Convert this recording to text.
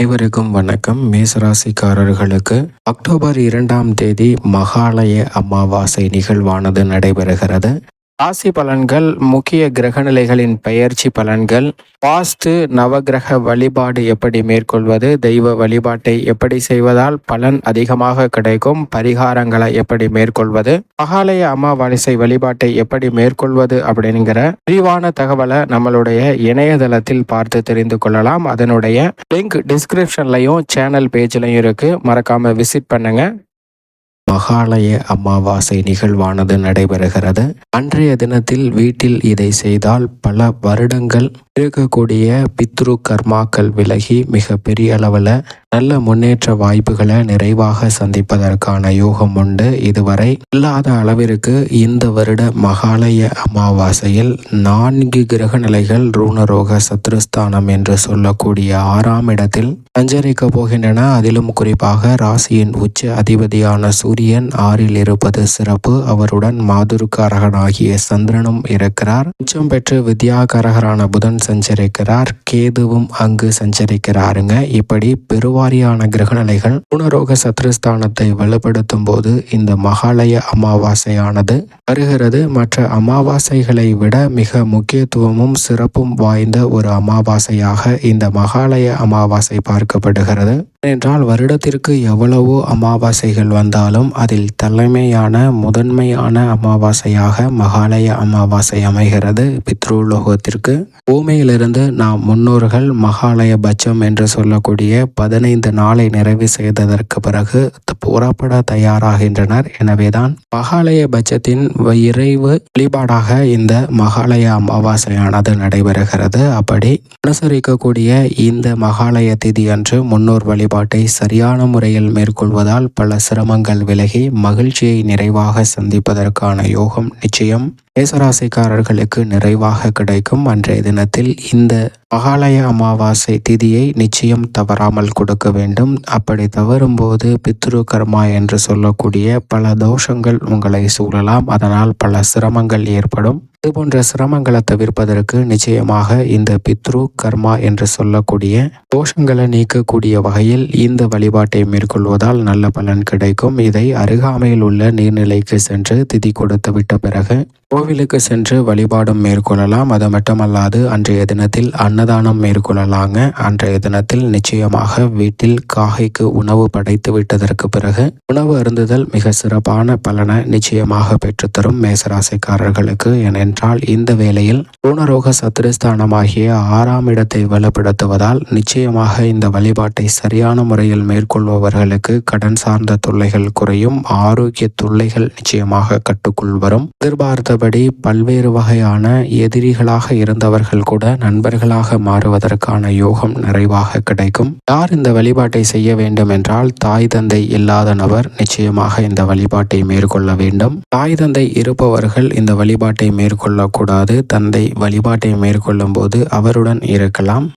அனைவருக்கும் வணக்கம். மேசராசிக்காரர்களுக்கு அக்டோபர் இரண்டாம் தேதி மகாலய அமாவாசை நிகழ்வானது நடைபெறுகிறது. ராசி பலன்கள் முக்கிய கிரகநிலைகளின் பெயர்ச்சி பலன்கள் வாஸ்து நவகிரக வழிபாடு எப்படி மேற்கொள்வது தெய்வ வழிபாட்டை எப்படி செய்வதால் பலன் அதிகமாக கிடைக்கும் பரிகாரங்களை எப்படி மேற்கொள்வது மகாலய அமாவாசை வழிபாட்டை எப்படி மேற்கொள்வது அப்படிங்கிற விரிவான தகவலை நம்மளுடைய இணையதளத்தில் பார்த்து தெரிந்து கொள்ளலாம். அதனுடைய லிங்க் டிஸ்கிரிப்ஷன்லையும் சேனல் பேஜ்லையும் இருக்கு. மறக்காம விசிட் பண்ணுங்க. மகாலய அமாவாசை நிகழ்வானது நடைபெறுகிறது. அன்றைய தினத்தில் வீட்டில் இதை செய்தால் பல வருடங்கள் இருக்கக்கூடிய பித்ரு கர்மாக்கள் விலகி மிக பெரிய அளவில் நல்ல முன்னேற்ற வாய்ப்புகளை நிறைவாக சந்திப்பதற்கான யோகம் உண்டு. இதுவரை இல்லாத அளவிற்கு இந்த வருட மகாலய அமாவாசையில் நான்கு கிரக நிலைகள் ரூணரோக சத்ருஸ்தானம் என்று சொல்லக்கூடிய ஆறாம் இடத்தில் சஞ்சரிக்க போகின்றன. அதிலும் குறிப்பாக ராசியின் உச்ச அதிபதியான சூரியன் ஆறில் இருப்பது சிறப்பு. அவருடன் மாதுருக்காரகனாகிய சந்திரனும் இருக்கிறார். உச்சம் பெற்று வித்யாகரகரான புதன் சஞ்சரிக்கிறார். கேதுவும் அங்கு சஞ்சரிக்கிறாருங்க. இப்படி பெருவாரியான கிரகநிலைகள் குணரோக சத்ருஸ்தானத்தை வலுப்படுத்தும் போது இந்த மகாலய அமாவாசையானது வருகிறது. மற்ற அமாவாசைகளை விட மிக முக்கியத்துவமும் சிறப்பும் வாய்ந்த ஒரு அமாவாசையாக இந்த மகாலய அமாவாசை பார்க்கப்படுகிறது. என்றால் வருடத்திற்கு எவ்வளவோ அமாவாசைகள் வந்தாலும் அதில் தலைமையான முதன்மையான அமாவாசையாக மகாலய அமாவாசை அமைகிறது. பித்ருலோகத்திற்கு சென்னையிலிருந்து நாம் முன்னோர்கள் மகாலய பட்சம் என்று சொல்லக்கூடிய பதினைந்து நாளை நிறைவு செய்ததற்கு பிறகு புறப்பட தயாராகின்றனர். எனவேதான் மகாலய பட்சத்தின் இறைவு வழிபாடாக இந்த மகாலய அமாவாசையானது நடைபெறுகிறது. அப்படி அனுசரிக்கக்கூடிய இந்த மகாலய திதி அன்று முன்னோர் வழிபாட்டை சரியான முறையில் மேற்கொள்வதால் பல சிரமங்கள் விலகி மகிழ்ச்சியை நிறைவாக சந்திப்பதற்கான யோகம் நிச்சயம். மேசராசிக்காரர்களுக்கு நிறைவாக கிடைக்கும் அன்றைய தினத்தில் இந்த மகாலய அமாவாசை திதியை நிச்சயம் தவறாமல் கொடுக்க வேண்டும். அப்படி தவறும்போது பித்ரு கர்மா என்று சொல்லக்கூடிய பல தோஷங்கள் உங்களை சூழலாம். அதனால் பல சிரமங்கள் ஏற்படும். இதுபோன்ற சிரமங்களை தவிர்ப்பதற்கு நிச்சயமாக இந்த பித்ரு கர்மா என்று சொல்லக்கூடிய தோஷங்களை நீக்கக்கூடிய வகையில் இந்த வழிபாட்டை மேற்கொள்வதால் நல்ல பலன் கிடைக்கும். இதை அருகாமையில் உள்ள நீர்நிலைக்கு சென்று திதி கொடுத்து விட்ட பிறகு கோவிலுக்கு சென்று வழிபாடும் மேற்கொள்ளலாம். அது மட்டுமல்லாது அன்றைய தினத்தில் அன்னதானம் மேற்கொள்ளலாங்க. அன்றைய தினத்தில் நிச்சயமாக வீட்டில் காகைக்கு உணவு படைத்து விட்டதற்கு பிறகு உணவு அருந்துதல் மிக சிறப்பான பலனை நிச்சயமாக பெற்றுத்தரும் மேசராசிக்காரர்களுக்கு. ஏனென்றால் இந்த வேளையில் பூனரோக சத்திரஸ்தானமாகிய ஆறாம் இடத்தை வலுப்படுத்துவதால் நிச்சயமாக இந்த வழிபாட்டை சரியான முறையில் மேற்கொள்பவர்களுக்கு கடன் சார்ந்த தொல்லைகள் குறையும் ஆரோக்கிய தொல்லைகள் நிச்சயமாக கட்டுக்குள் வரும். எதிர்பார்த்தபடி பல்வேறு வகையான எதிரிகளாக இருந்தவர்கள் கூட நண்பர்களாக மாறுவதற்கான யோகம் நிறைவாக கிடைக்கும். யார் இந்த வழிபாட்டை செய்ய வேண்டும் என்றால் தாய் தந்தை இல்லாத நபர் நிச்சயமாக இந்த வழிபாட்டை மேற்கொள்ள வேண்டும். தாய் தந்தை இருப்பவர்கள் இந்த வழிபாட்டை மேற்கொள்ளக்கூடாது. தந்தை வழிபாட்டை மேற்கொள்ளும் போது அவருடன் இருக்கலாம்.